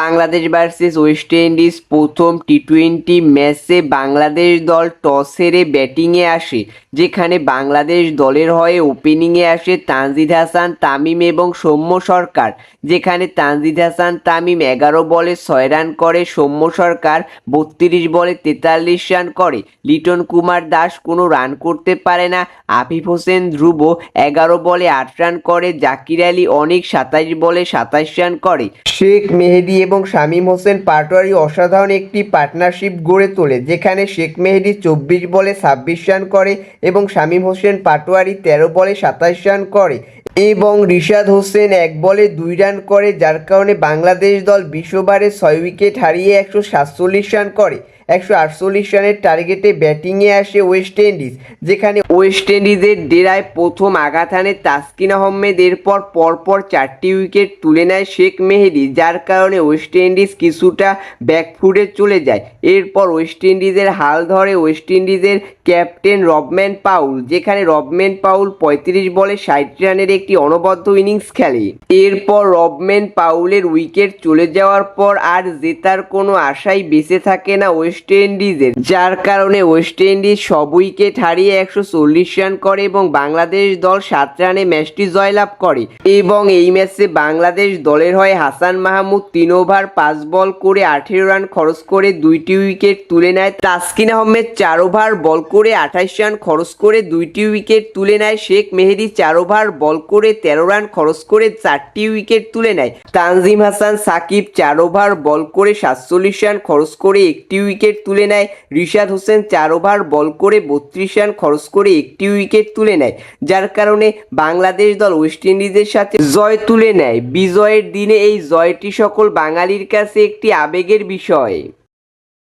Bangladesh versus West Indies প্রথম T twenty ম্যাচে বাংলাদেশ দল টস হেরে ব্যাটিংয়ে আসে, যেখানে বাংলাদেশ দলের হয়ে ওপেনিংয়ে আসে তানজিদ হাসান, তামিম এবং সৌম্য সরকার, যেখানে তানজিদ হাসান, তামিম এগারো বলে ছয় রান করে, সৌম্য সরকার বত্রিশ বলে তেতাল্লিশ রান করে। লিটন কুমার দাস কোনো রান করতে পারে না। আফিফ হোসেন ধ্রুব এগারো বলে আট রান করে। জাকির আলী অনেক সাতাইশ বলে সাতাইশ রান করে। শেখ মেহেদি এবং শামীম হোসেন পাটোয়ারি অসাধারণ একটি পার্টনারশিপ গড়ে তোলে, যেখানে শেখ মেহেদি চব্বিশ বলে ছাব্বিশ রান করে এবং শামীম হোসেন পাটোয়ারি তেরো বলে সাতাশ রান করে এবং রিশাদ হোসেন এক বলে দুই রান করে, যার কারণে বাংলাদেশ দল বিশ ওভারে ছয় উইকেট হারিয়ে একশো সাতচল্লিশ রান করে। একশো আটচল্লিশ রানের টার্গেটে ব্যাটিংয়ে আসে ওয়েস্ট ইন্ডিজ, যেখানে ওয়েস্ট ইন্ডিজের ডেরায় প্রথম আঘাত হানে তাসকিন আহমেদ এরপর পরপর চারটি উইকেট তুলে নেয় শেখ মেহেদি, যার কারণে ওয়েস্ট ইন্ডিজ কিছুটা ব্যাকফুটে চলে যায়। এরপর ওয়েস্ট ইন্ডিজের হাল ধরে ওয়েস্ট ইন্ডিজের ক্যাপ্টেন রবম্যান পাউল, যেখানে রবম্যান পাউল পঁয়ত্রিশ বলে ষাট রানের একটি অনবদ্য ইনিংস খেলে। এরপর রবম্যান পাউলের উইকেট চলে যাওয়ার পর আর জেতার কোনো আশাই বেঁচে থাকে না ওয়েস্ট ইন্ডিজের যার কারণে ওয়েস্ট ইন্ডিজ সব উইকেট হারিয়ে একশো চল্লিশ রান করে এবং বাংলাদেশ দল সাত রানে ম্যাচটি জয়লাভ করে। এবং এই ম্যাচে বাংলাদেশ দলের হয়ে হাসান মাহমুদ তিন ওভার পাঁচ বল করে আঠেরো রান খরচ করে দুইটি উইকেট তুলে নেয় তাসকিন আহমেদ। চার ওভার বল করে আঠাইশ রান খরচ করে দুইটি উইকেট তুলে নেয় শেখ মেহেদি। চার ওভার বল করে তেরো রান খরচ করে চারটি উইকেট তুলে নেয় তানজিম হাসান সাকিব। চার ওভার বল করে সাতচল্লিশ রান খরচ করে একটি উইকেট তুলে নেয় রিশাদ হোসেন। চার ওভার বল করে বত্রিশ রান খরচ করে একটি উইকেট তুলে নেয় যার কারণে বাংলাদেশ দল ওয়েস্ট ইন্ডিজের সাথে জয় তুলে নেয়। বিজয়ের দিনে এই জয়টি সকল বাঙালির কাছে একটি আবেগের বিষয়।